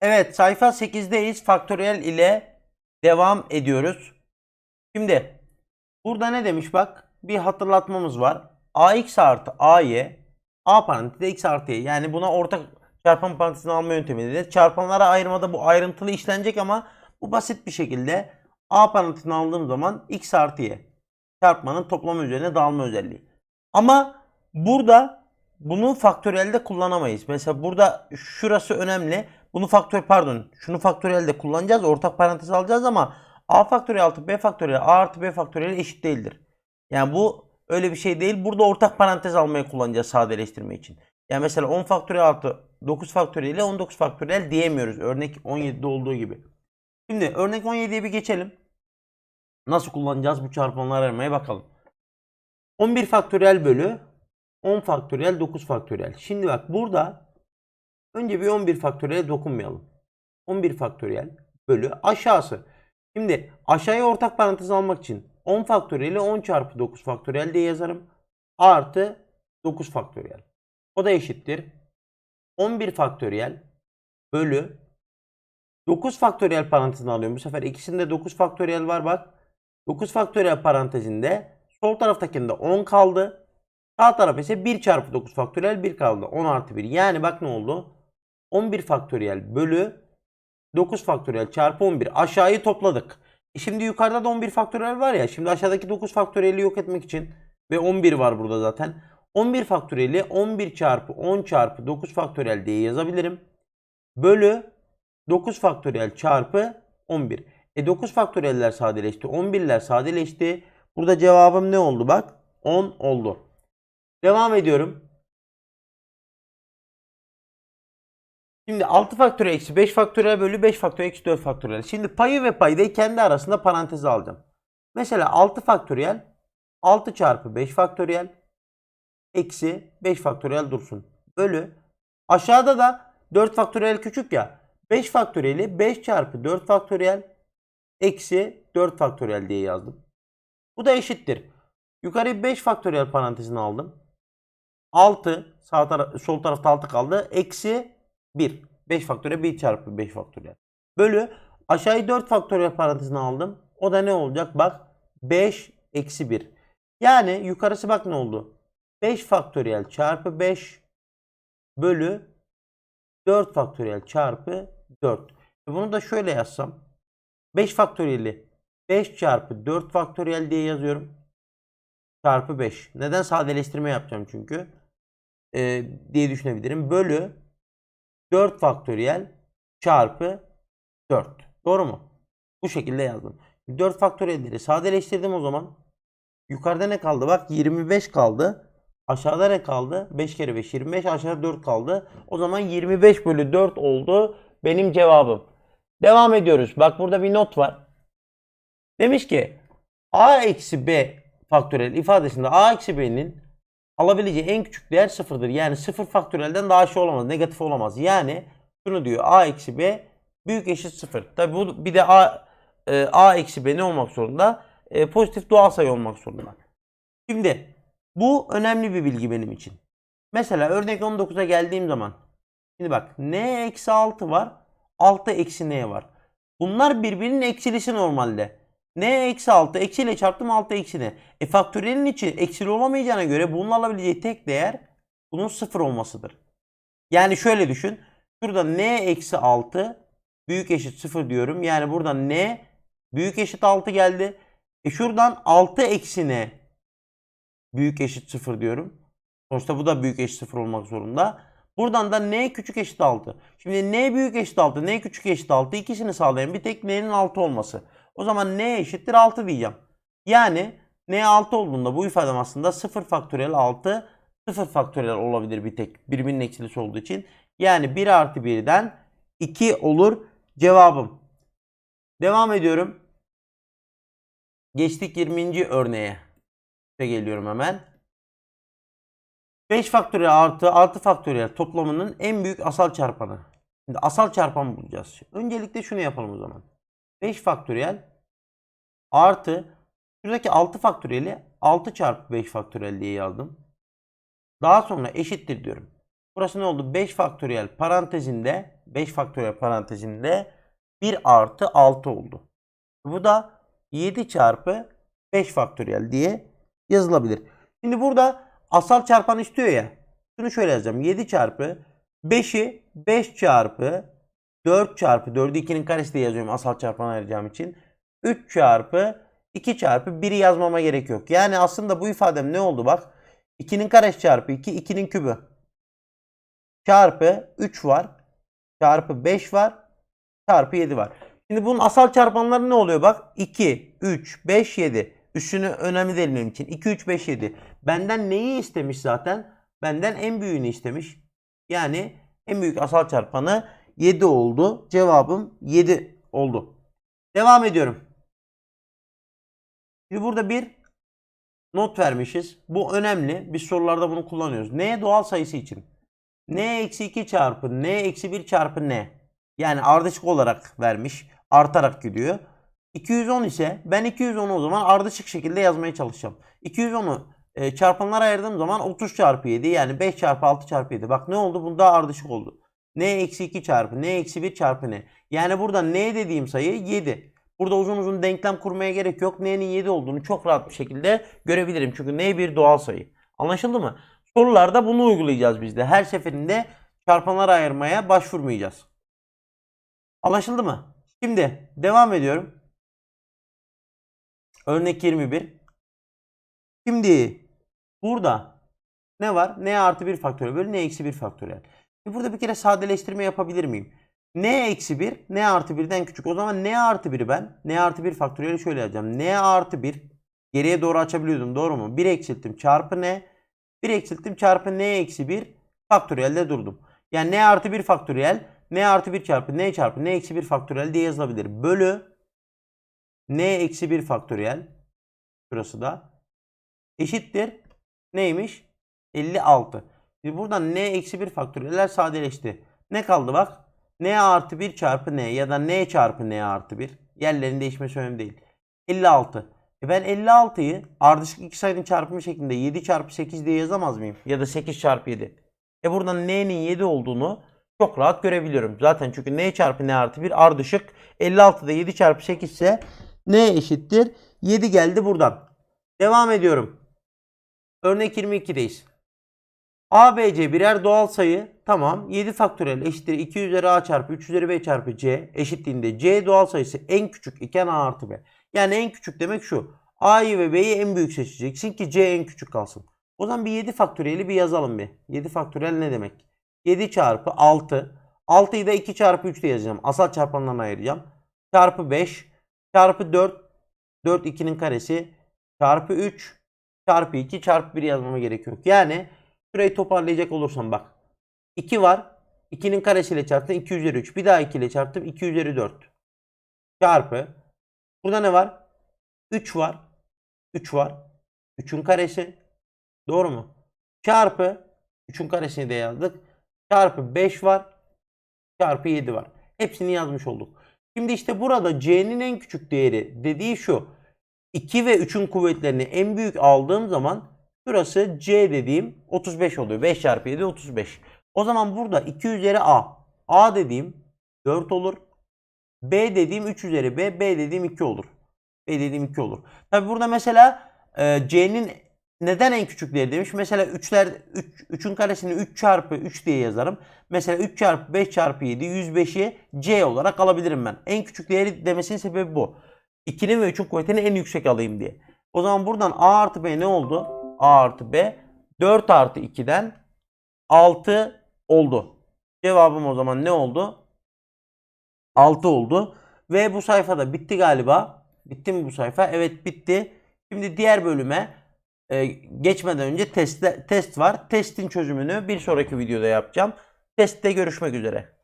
Evet sayfa 8'deyiz. Faktöriyel ile devam ediyoruz. Şimdi burada ne demiş bak bir hatırlatmamız var. ax artı ay a parantezde x artı y. Yani buna ortak çarpım parantezini alma yöntemi dedi. Çarpanlara ayırmada bu ayrıntılı işlenecek ama bu basit bir şekilde a parantezini aldığım zaman x artı y. Çarpmanın toplamı üzerine dağılma özelliği. Ama burada bunu faktöriyelde kullanamayız. Mesela burada şurası önemli. Bunu faktör pardon. Şunu faktöriyelde kullanacağız. Ortak parantez alacağız ama a faktöriyel artı b faktöriyel a artı b faktöriyel eşit değildir. Yani bu öyle bir şey değil. Burada ortak parantez almayı kullanacağız sadeleştirme için. Yani mesela 10 faktöriyel artı 9 faktöriyel ile 19 faktöriyel diyemiyoruz. Örnek 17'de olduğu gibi. Şimdi örnek 17'ye bir geçelim. Nasıl kullanacağız bu çarpanları aramaya bakalım. 11 faktöriyel bölü 10 faktöriyel 9 faktöriyel. Şimdi bak burada önce bir 11 faktöriyel dokunmayalım. 11 faktöriyel bölü aşağısı. Şimdi aşağıya ortak parantez almak için 10 faktöriyeli 10 çarpı 9 faktöriyel diye yazarım. Artı 9 faktöriyel. O da eşittir. 11 faktöriyel bölü 9 faktöriyel parantezini alıyorum. Bu sefer ikisinde 9 faktöriyel var bak. 9 faktöriyel parantezinde sol taraftakinde 10 kaldı. Sağ taraf ise 1 çarpı 9 faktöriyel 1 kaldı. 10 artı 1. Yani bak ne oldu? 11 faktöriyel bölü 9 faktöriyel çarpı 11. Aşağıyı topladık. E şimdi yukarıda da 11 faktöriyel var ya. Şimdi aşağıdaki 9 faktöriyeli yok etmek için ve 11 var burada zaten. 11 faktöriyeli 11 çarpı 10 çarpı 9 faktöriyel diye yazabilirim. Bölü 9 faktöriyel çarpı 11. E 9 faktöriyeller sadeleşti. 11'ler sadeleşti. Burada cevabım ne oldu bak? 10 oldu. Devam ediyorum. Şimdi 6 faktöriyel eksi 5 faktöriyel bölü 5 faktöriyel eksi 4 faktöriyel. Şimdi payı ve paydayı kendi arasında paranteze alacağım. Mesela 6 faktöriyel 6 çarpı 5 faktöriyel eksi 5 faktöriyel dursun. Bölü aşağıda da 4 faktöriyel küçük ya. 5 faktöriyeli 5 çarpı 4 faktöriyel eksi 4 faktöriyel diye yazdım. Bu da eşittir. Yukarı 5 faktöriyel parantezini aldım. 6 sağ taraf, sol tarafta 6 kaldı. Eksi 1. 5 faktöriyel 1 çarpı 5 faktöriyel. Bölü aşağıyı 4 faktöriyel parantezine aldım. O da ne olacak? Bak 5 eksi 1. Yani yukarısı bak ne oldu? 5 faktöriyel çarpı 5 bölü 4 faktöriyel çarpı 4. E Bunu da şöyle yazsam. 5 faktöriyeli 5 çarpı 4 faktöriyel diye yazıyorum. Çarpı 5. Neden sadeleştirme yapacağım çünkü. Ee, diye düşünebilirim. Bölü 4 faktöriyel çarpı 4. Doğru mu? Bu şekilde yazdım. 4 faktöriyelleri sadeleştirdim o zaman. Yukarıda ne kaldı? Bak 25 kaldı. Aşağıda ne kaldı? 5 kere 5 25 aşağıda 4 kaldı. O zaman 25 bölü 4 oldu benim cevabım. Devam ediyoruz. Bak burada bir not var. Demiş ki a eksi b faktörel ifadesinde a eksi b'nin alabileceği en küçük değer sıfırdır. Yani sıfır faktörelden daha aşağı olamaz. Negatif olamaz. Yani şunu diyor a eksi b büyük eşit sıfır. Tabi bu bir de a e, a eksi b ne olmak zorunda? E, pozitif doğal sayı olmak zorunda. Şimdi bu önemli bir bilgi benim için. Mesela örnek 19'a geldiğim zaman. Şimdi bak n eksi 6 var. 6 eksi n var. Bunlar birbirinin eksilisi normalde. N eksi 6 eksiyle çarptım 6 eksi n. E faktörelin içi eksili olamayacağına göre bunun alabileceği tek değer bunun 0 olmasıdır. Yani şöyle düşün. Şurada n eksi 6 büyük eşit 0 diyorum. Yani burada n büyük eşit 6 geldi. E şuradan 6 eksi n büyük eşit 0 diyorum. Sonuçta bu da büyük eşit 0 olmak zorunda. Buradan da n küçük eşit 6. Şimdi n büyük eşit 6, n küçük eşit 6 ikisini sağlayan bir tek n'nin 6 olması. O zaman n eşittir 6 diyeceğim. Yani n 6 olduğunda bu ifadem aslında 0 faktöriyel 6 0 faktöriyel olabilir bir tek birbirinin eksilisi olduğu için. Yani 1 artı 1'den 2 olur cevabım. Devam ediyorum. Geçtik 20. örneğe. Geliyorum hemen. 5 faktöriyel artı 6 faktöriyel toplamının en büyük asal çarpanı. Şimdi asal çarpan bulacağız. Öncelikle şunu yapalım o zaman. 5 faktöriyel artı şuradaki 6 faktöriyeli 6 çarpı 5 faktöriyel diye yazdım. Daha sonra eşittir diyorum. Burası ne oldu? 5 faktöriyel parantezinde 5 faktöriyel parantezinde 1 artı 6 oldu. Bu da 7 çarpı 5 faktöriyel diye yazılabilir. Şimdi burada asal çarpan istiyor ya. Şunu şöyle yazacağım. 7 çarpı 5'i 5 çarpı 4 çarpı 4'ü 2'nin karesi diye yazıyorum asal çarpan ayıracağım için. 3 çarpı 2 çarpı 1'i yazmama gerek yok. Yani aslında bu ifadem ne oldu bak. 2'nin karesi çarpı 2, 2'nin kübü. Çarpı 3 var. Çarpı 5 var. Çarpı 7 var. Şimdi bunun asal çarpanları ne oluyor bak. 2, 3, 5, 7. Üstünü önemli değil benim için. 2, 3, 5, 7. Benden neyi istemiş zaten? Benden en büyüğünü istemiş. Yani en büyük asal çarpanı 7 oldu. Cevabım 7 oldu. Devam ediyorum. Şimdi burada bir not vermişiz. Bu önemli. Biz sorularda bunu kullanıyoruz. N doğal sayısı için. N eksi 2 çarpı N eksi 1 çarpı N. Yani ardışık olarak vermiş. Artarak gidiyor. 210 ise ben 210'u o zaman ardışık şekilde yazmaya çalışacağım. 210'u e, çarpanlara ayırdığım zaman 30 çarpı 7 yani 5 çarpı 6 çarpı 7. Bak ne oldu? Bunda ardışık oldu. N eksi 2 çarpı N eksi 1 çarpı N. Yani burada N dediğim sayı 7. Burada uzun uzun denklem kurmaya gerek yok. N'nin 7 olduğunu çok rahat bir şekilde görebilirim. Çünkü N bir doğal sayı. Anlaşıldı mı? Sorularda bunu uygulayacağız biz de. Her seferinde çarpanlara ayırmaya başvurmayacağız. Anlaşıldı mı? Şimdi devam ediyorum. Örnek 21. Şimdi burada ne var? N artı 1 faktöriyel bölü N eksi 1 faktöriyel. Şimdi burada bir kere sadeleştirme yapabilir miyim? N eksi 1 N artı 1'den küçük. O zaman N artı 1'i ben N artı 1 faktöriyeli şöyle yazacağım. N artı 1 geriye doğru açabiliyordum doğru mu? 1 eksilttim çarpı N 1 eksilttim çarpı N eksi 1 faktöriyelde durdum. Yani N artı 1 faktöriyel N artı 1 çarpı N çarpı N eksi 1 faktöriyel diye yazılabilir. Bölü N eksi 1 faktöriyel şurası da eşittir neymiş? 56. Şimdi buradan N eksi 1 faktöriyeller sadeleşti. Ne kaldı bak? N artı 1 çarpı N ya da N çarpı N artı 1. Yerlerin değişmesi önemli değil. 56. E ben 56'yı ardışık iki sayının çarpımı şeklinde 7 çarpı 8 diye yazamaz mıyım? Ya da 8 çarpı 7. E buradan N'nin 7 olduğunu çok rahat görebiliyorum. Zaten çünkü N çarpı N artı 1 ardışık. 56'da 7 çarpı 8 ise N eşittir. 7 geldi buradan. Devam ediyorum. Örnek 22'deyiz. A, B, C birer doğal sayı. Tamam. 7 faktöriyel eşittir 2 üzeri A çarpı 3 üzeri B çarpı C eşitliğinde C doğal sayısı en küçük iken A artı B. Yani en küçük demek şu. A'yı ve B'yi en büyük seçeceksin ki C en küçük kalsın. O zaman bir 7 faktöriyeli bir yazalım bir. 7 faktöriyel ne demek? 7 çarpı 6. 6'yı da 2 çarpı 3 diye yazacağım. Asal çarpanlarına ayıracağım. Çarpı 5. Çarpı 4. 4 2'nin karesi. Çarpı 3. Çarpı 2 çarpı 1 yazmama gerek yok. Yani şurayı toparlayacak olursam bak. 2 var. 2'nin karesiyle çarptım 2 üzeri 3. Bir daha 2 ile çarptım 2 üzeri 4. Çarpı. Burada ne var? 3 var. 3 var. 3'ün karesi. Doğru mu? Çarpı. 3'ün karesini de yazdık. Çarpı 5 var. Çarpı 7 var. Hepsini yazmış olduk. Şimdi işte burada C'nin en küçük değeri dediği şu. 2 ve 3'ün kuvvetlerini en büyük aldığım zaman şurası C dediğim 35 oluyor. 5 çarpı 7 35. O zaman burada 2 üzeri A. A dediğim 4 olur. B dediğim 3 üzeri B. B dediğim 2 olur. B dediğim 2 olur. Tabi burada mesela e, C'nin neden en küçük değeri demiş. Mesela 3'ler 3, 3'ün karesini 3 çarpı 3 diye yazarım. Mesela 3 çarpı 5 çarpı 7 105'i C olarak alabilirim ben. En küçük değeri demesinin sebebi bu. 2'nin ve 3'ün kuvvetini en yüksek alayım diye. O zaman buradan A artı B ne oldu? A artı B 4 artı 2'den 6 oldu. Cevabım o zaman ne oldu? 6 oldu. Ve bu sayfada bitti galiba. Bitti mi bu sayfa? Evet bitti. Şimdi diğer bölüme e, geçmeden önce test, test var. Testin çözümünü bir sonraki videoda yapacağım. Testte görüşmek üzere.